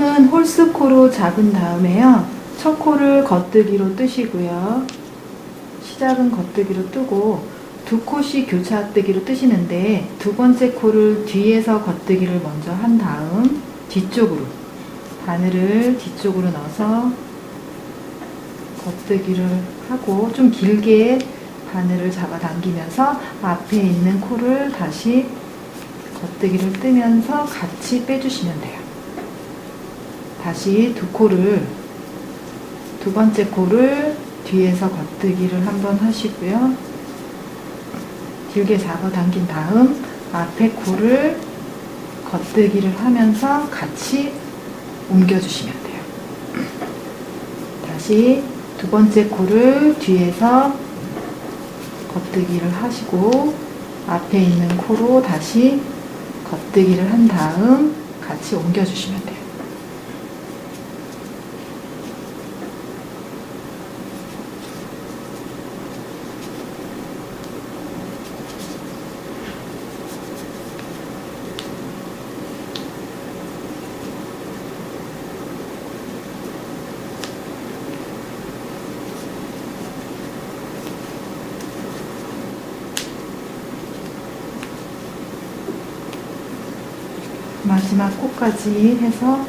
코는 홀스코로 잡은 다음에요. 첫 코를 겉뜨기로 뜨시고요. 시작은 겉뜨기로 뜨고 두 코씩 교차뜨기로 뜨시는데 두 번째 코를 뒤에서 겉뜨기를 먼저 한 다음 뒤쪽으로 바늘을 뒤쪽으로 넣어서 겉뜨기를 하고 좀 길게 바늘을 잡아당기면서 앞에 있는 코를 다시 겉뜨기를 뜨면서 같이 빼주시면 돼요. 다시 두 코를 두 번째 코를 뒤에서 겉뜨기를 한번 하시고요. 길게 잡아당긴 다음 앞에 코를 겉뜨기를 하면서 같이 옮겨주시면 돼요. 다시 두 번째 코를 뒤에서 겉뜨기를 하시고 앞에 있는 코로 다시 겉뜨기를 한 다음 같이 옮겨주시면 돼요. 마지막 코까지 해서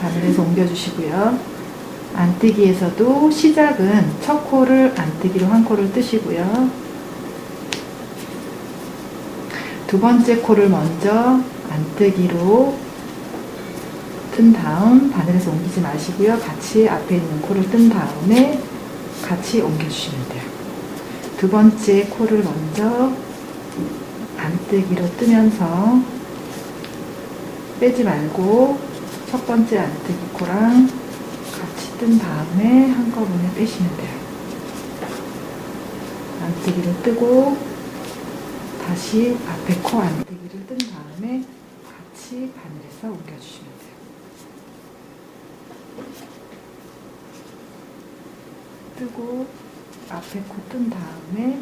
바늘에서 옮겨주시고요. 안뜨기에서도 시작은 첫 코를 안뜨기로 한 코를 뜨시고요. 두 번째 코를 먼저 안뜨기로 뜬 다음 바늘에서 옮기지 마시고요. 같이 앞에 있는 코를 뜬 다음에 같이 옮겨주시면 돼요. 두 번째 코를 먼저 안뜨기로 뜨면서 빼지 말고 첫 번째 안뜨기 코랑 같이 뜬 다음에 한꺼번에 빼시면 돼요. 안뜨기를 뜨고 다시 앞에 코 안뜨기를 뜬 다음에 같이 바늘에서 옮겨주시면 돼요. 뜨고 앞에 코 뜬 다음에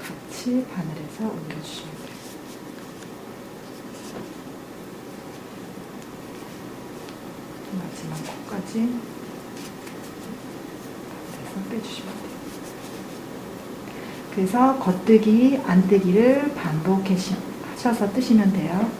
같이 바늘에서 옮겨주시면 돼요. 마지막 코까지 바늘에서 빼주시면 돼요. 그래서 겉뜨기, 안뜨기를 반복하셔서 뜨시면 돼요.